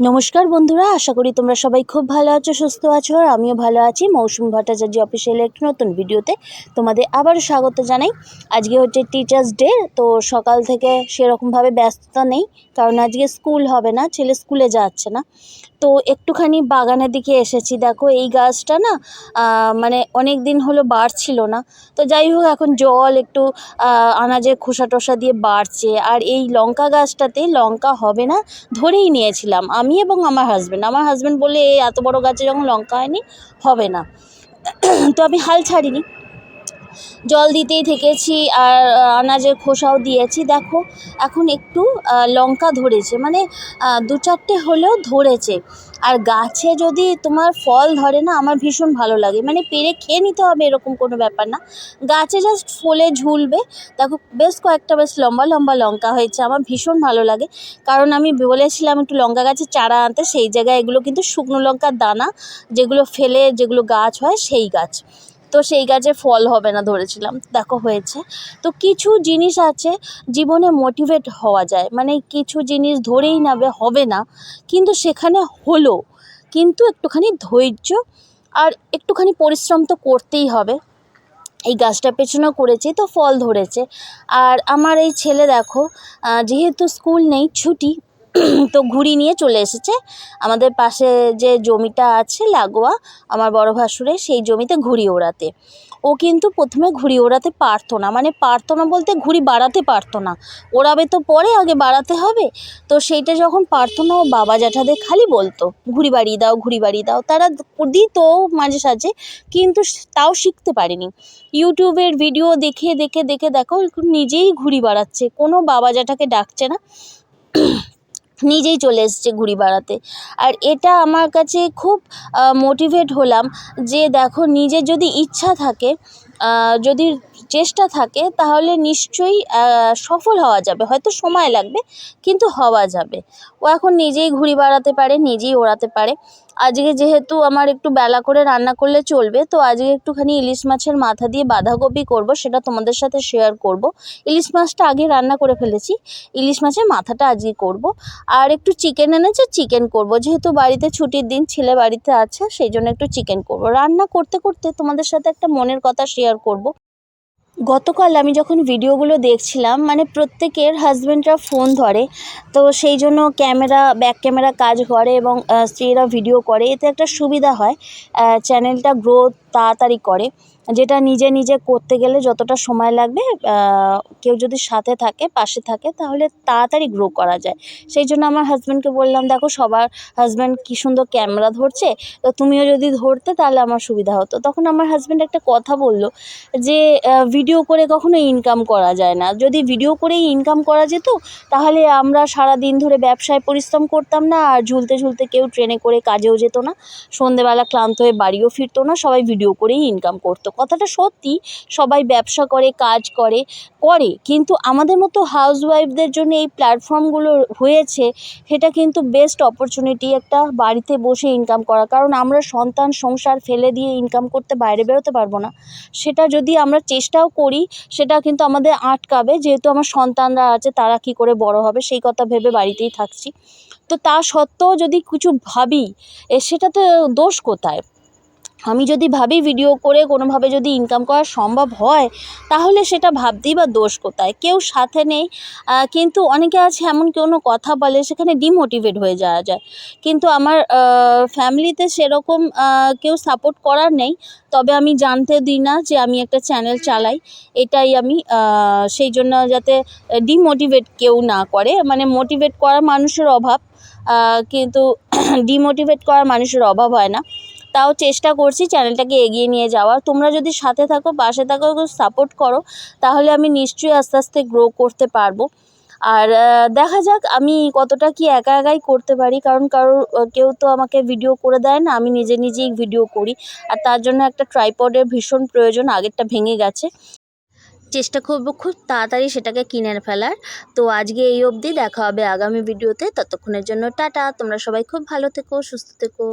নমস্কার বন্ধুরা, আশা করি তোমরা সবাই খুব ভালো আছো, সুস্থ আছো, আর আমিও ভালো আছি। মৌসুম ভট্টাচার্য অফিসিয়াল একটি নতুন ভিডিওতে তোমাদের আবারও স্বাগত জানাই। আজকে হচ্ছে টিচার্স ডে তো সকাল থেকে সেরকমভাবে ব্যস্ততা নেই, কারণ আজকে স্কুল হবে না, ছেলে স্কুলে যাচ্ছে না। তো একটুখানি বাগানের দিকে এসেছি। দেখো এই গাছটা না মানে অনেক দিন হলো বাড়ছিল না। তো যাই হোক, এখন জল একটু আনাজের খোসা টোসা দিয়ে বাড়ছে। আর এই লঙ্কা গাছটাতে লঙ্কা হবে না, ধরেই নিয়েছিলাম আমি এবং আমার হাজব্যান্ড আমার হাজব্যান্ড বলে "এই এত বড় গাছে যখন লঙ্কা হয়নি, হবে না। তো আমি হাল ছাড়িনি। জল দিতেই থেকেছি আর আনাজের খোসাও দিয়েছি। দেখো, এখন একটু লঙ্কা ধরেছে। মানে দু চারটে হলেও ধরেছে। আর গাছে যদি তোমার ফল ধরে না, আমার ভীষণ ভালো লাগে। মানে পেরে খেয়ে নিতে হবে এরকম কোনো ব্যাপার না। গাছে জাস্ট ফলে ঝুলবে। দেখো, বেশ কয়েকটা বেশ লম্বা লম্বা লঙ্কা হয়েছে। আমার ভীষণ ভালো লাগে। কারণ আমি বলেছিলাম একটু লঙ্কা গাছের চারা আনতে, সেই জায়গায় এগুলো কিন্তু শুকনো লঙ্কার দানা, যেগুলো ফেলে যেগুলো গাছ হয়, সেই গাছ। তো সেই গাছে ফল হবে না ধরেছিলাম। দেখো হয়েছে। তো কিছু জিনিস আছে জীবনে মোটিভেট হওয়া যায়। মানে কিছু জিনিস ধরেই নেবে, হবে না। কিন্তু সেখানে হলো। কিন্তু একটুখানি ধৈর্য আর একটুখানি পরিশ্রম তো করতেই হবে। এই গাছটার পেছনেও করেছি, তো ফল ধরেছে। আর আমার এই ছেলে দেখো যেহেতু স্কুল নেই, ছুটি তো ঘুড়ি নিয়ে চলে এসেছে। আমাদের পাশে যে জমিটা আছে লাগোয়া, আমার বড় ভাসুরের সেই জমিতে ঘুড়ি ওড়াতে। ও কিন্তু প্রথমে ঘুড়ি ওড়াতে পারতো না মানে পারতো না বলতে ঘুড়ি বাড়াতে পারতো না। ওড়াবে তো পরে, আগে বাড়াতে হবে। তো সেইটা যখন পারতো না, ও বাবা জ্যাঠাদের খালি বলতো, ঘুড়ি বাড়িয়ে দাও, ঘুড়ি বাড়িয়ে দাও। তারা দিত মাঝে সাঝে, কিন্তু তাও শিখতে পারেনি। ইউটিউবের ভিডিও দেখে দেখে দেখে দেখো নিজেই ঘুড়ি বাড়াচ্ছে। কোনো বাবা জ্যাঠাকে ডাকছে না। নিজেই চলে এসছে ঘুড়ি বাড়াতে আর এটা আমার কাছে খুব মোটিভেট হলাম যে দেখো নিজের যদি ইচ্ছা থাকে যদি চেষ্টা থাকে, তাহলে নিশ্চয়ই সফল হওয়া যাবে। হয়তো সময় লাগবে, কিন্তু হওয়া যাবে। ও এখন নিজেই ঘুড়ি বাড়াতে পারে, নিজেই ওড়াতে পারে। আজকে যেহেতু আমার একটু বেলা করে রান্না করলে চলবে, তো আজকে একটুখানি ইলিশ মাছের মাথা দিয়ে বাঁধাকপি করব, সেটা তোমাদের সাথে শেয়ার করব। ইলিশ মাছটা আগে রান্না করে ফেলেছি। ইলিশ মাছের মাথাটা আজকে করব। আর একটু চিকেন এনেছে চিকেন করব। যেহেতু বাড়িতে ছুটির দিন, ছেলে বাড়িতে আছে, সেই জন্য একটু চিকেন করব। রান্না করতে করতে তোমাদের সাথে একটা মনের কথা শেয়ার করব। গতকাল আমি যখন ভিডিওগুলো দেখছিলাম মানে প্রত্যেকের হাজব্যান্ডরা ফোন ধরে, তো সেই জন্য ক্যামেরা ব্যাক ক্যামেরা কাজ করে এবং স্ত্রীরা ভিডিও করে। এতে একটা সুবিধা হয় চ্যানেলটা গ্রোথ তাড়াতাড়ি করে। যেটা নিজে নিজে করতে গেলে যতটা সময় লাগবে কেউ যদি সাথে থাকে, পাশে থাকে, তাহলে তাড়াতাড়ি গ্রো করা যায়। সেই জন্য আমার হাজব্যান্ডকে বললাম, দেখো, সবার হাজব্যান্ড কী সুন্দর ক্যামেরা ধরছে, তো তুমিও যদি ধরতে, তাহলে আমার সুবিধা হতো। তখন আমার হাজব্যান্ড একটা কথা বলল যে ভিডিও করে কখনো ইনকাম করা যায় না। যদি ভিডিও করেই ইনকাম করা যেত, তাহলে আমরা সারা দিন ধরে ব্যবসায় পরিশ্রম করতাম না, আর ঝুলতে ঝুলতে কেউ ট্রেনে করে কাজেও যেত না। সন্ধেবেলা ক্লান্ত হয়ে বাড়িও ফিরতো না, সবাই ভিডিও করেই ইনকাম করতো। কথাটা সত্যি, সবাই ব্যবসা করে, কাজ করে করে। কিন্তু আমাদের মতো হাউসওয়াইফদের জন্য এই প্ল্যাটফর্মগুলো হয়েছে, সেটা কিন্তু বেস্ট অপরচুনিটি একটা বাড়িতে বসে ইনকাম করা। কারণ আমরা সন্তান সংসার ফেলে দিয়ে ইনকাম করতে বাইরে বেরোতে পারব না। সেটা যদি আমরা চেষ্টাও করি, সেটা কিন্তু আমাদের আটকাবে। যেহেতু আমার সন্তানরা আছে, তারা কি করে বড় হবে, সেই কথা ভেবে বাড়িতেই থাকছি। তো তা সত্ত্বেও যদি কিছু ভাবি সেটা তো দোষ কোথায়? আমি যদি ভাবি ভিডিও করে কোনোভাবে যদি ইনকাম করা সম্ভব হয়, তাহলে সেটা ভাবতেই বা দোষ কোথায়? কেউ সাথে নেই কিন্তু অনেকে আছে এমন কোনো কথা বলে, সেখানে ডিমোটিভেট হয়ে যাওয়া যায়। কিন্তু আমার ফ্যামিলিতে সেরকম কেউ সাপোর্ট করার নেই। তবে আমি জানতে দিই না যে আমি একটা চ্যানেল চালাই। এটাই আমি সেই জন্য যাতে ডিমোটিভেট কেউ না করে। মানে মোটিভেট করা মানুষের অভাব কিন্তু ডিমোটিভেট করার মানুষের অভাব হয় না। তাও চেষ্টা করছি চ্যানেলটাকে এগিয়ে নিয়ে যাওয়ার। তোমরা যদি সাথে থাকো পাশে থাকো সাপোর্ট করো তাহলে আমি নিশ্চয়ই আস্তে আস্তে গ্রো করতে পারব। আর দেখা যাক আমি কতটা কি একা একাই করতে পারি কারণ আহ, কেউ তো আমাকে ভিডিও করে দেয় না আমি নিজে নিজেই ভিডিও করি। আর তার জন্য একটা ট্রাইপডের ভীষণ প্রয়োজন আগেরটা ভেঙে গেছে। চেষ্টা করব খুব তাড়াতাড়ি সেটাকে কিনে ফেলার। তো আজকে এই অবধি দেখা হবে আগামী ভিডিওতে ততক্ষণের জন্য টাটা। তোমরা সবাই খুব ভালো থেকো সুস্থ থেকো।